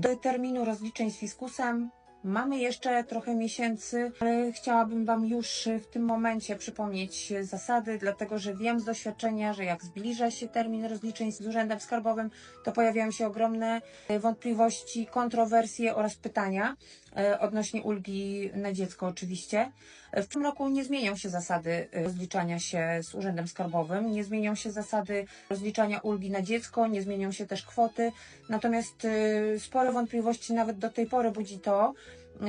Do terminu rozliczeń z fiskusem mamy jeszcze trochę miesięcy, ale chciałabym Wam już w tym momencie przypomnieć zasady, dlatego że wiem z doświadczenia, że jak zbliża się termin rozliczeń z Urzędem Skarbowym, to pojawiają się ogromne wątpliwości, kontrowersje oraz pytania e, odnośnie ulgi na dziecko oczywiście. W tym roku nie zmienią się zasady e, rozliczania się z Urzędem Skarbowym, nie zmienią się zasady rozliczania ulgi na dziecko, nie zmienią się też kwoty. Natomiast e, spore wątpliwości nawet do tej pory budzi to, e,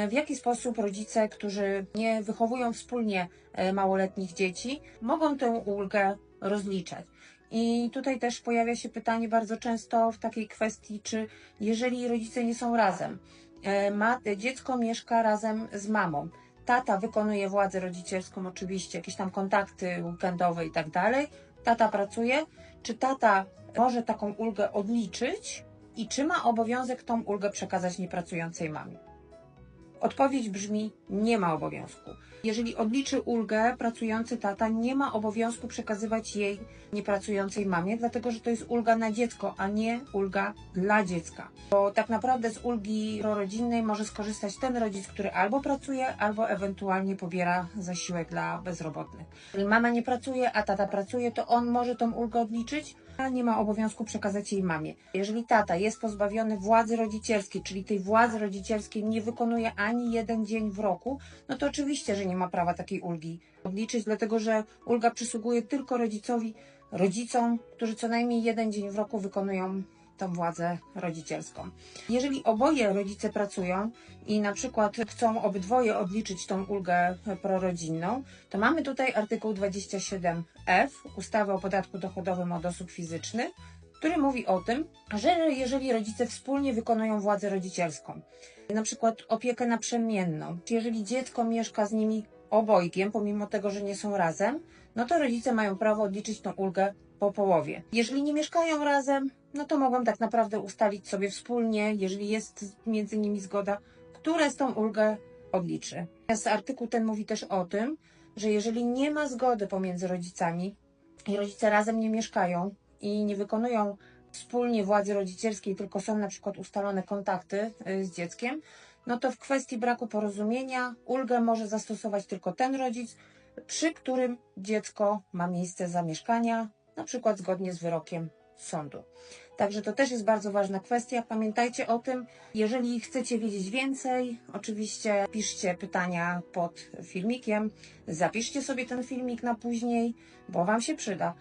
w jaki sposób rodzice, którzy nie wychowują wspólnie e, małoletnich dzieci, mogą tę ulgę rozliczać. I tutaj też pojawia się pytanie bardzo często w takiej kwestii, czy jeżeli rodzice nie są razem, e, ma, dziecko mieszka razem z mamą, tata wykonuje władzę rodzicielską, oczywiście jakieś tam kontakty weekendowe i tak dalej, tata pracuje, czy tata może taką ulgę odliczyć i czy ma obowiązek tą ulgę przekazać niepracującej mamie? Odpowiedź brzmi: nie ma obowiązku. Jeżeli odliczy ulgę, pracujący tata nie ma obowiązku przekazywać jej niepracującej mamie, dlatego że to jest ulga na dziecko, a nie ulga dla dziecka. Bo tak naprawdę z ulgi prorodzinnej może skorzystać ten rodzic, który albo pracuje, albo ewentualnie pobiera zasiłek dla bezrobotnych. Jeżeli mama nie pracuje, a tata pracuje, to on może tą ulgę odliczyć, a nie ma obowiązku przekazać jej mamie. Jeżeli tata jest pozbawiony władzy rodzicielskiej, czyli tej władzy rodzicielskiej nie wykonuje ani jeden dzień w roku, no to oczywiście, że nie ma prawa takiej ulgi odliczyć, dlatego że ulga przysługuje tylko rodzicowi, rodzicom, którzy co najmniej jeden dzień w roku wykonują tą władzę rodzicielską. Jeżeli oboje rodzice pracują i na przykład chcą obydwoje odliczyć tą ulgę prorodzinną, to mamy tutaj artykuł 27f ustawy o podatku dochodowym od osób fizycznych, który mówi o tym, że jeżeli rodzice wspólnie wykonują władzę rodzicielską, na przykład opiekę naprzemienną, jeżeli dziecko mieszka z nimi obojgiem, pomimo tego, że nie są razem, no to rodzice mają prawo odliczyć tą ulgę po połowie. Jeżeli nie mieszkają razem, no to mogą tak naprawdę ustalić sobie wspólnie, jeżeli jest między nimi zgoda, które z tą ulgę odliczy. Natomiast artykuł ten mówi też o tym, że jeżeli nie ma zgody pomiędzy rodzicami i rodzice razem nie mieszkają i nie wykonują wspólnie władzy rodzicielskiej, tylko są na przykład ustalone kontakty y, z dzieckiem, no to w kwestii braku porozumienia ulgę może zastosować tylko ten rodzic, przy którym dziecko ma miejsce zamieszkania, na przykład zgodnie z wyrokiem sądu. Także to też jest bardzo ważna kwestia. Pamiętajcie o tym. Jeżeli chcecie wiedzieć więcej, oczywiście piszcie pytania pod filmikiem. Zapiszcie sobie ten filmik na później, bo Wam się przyda.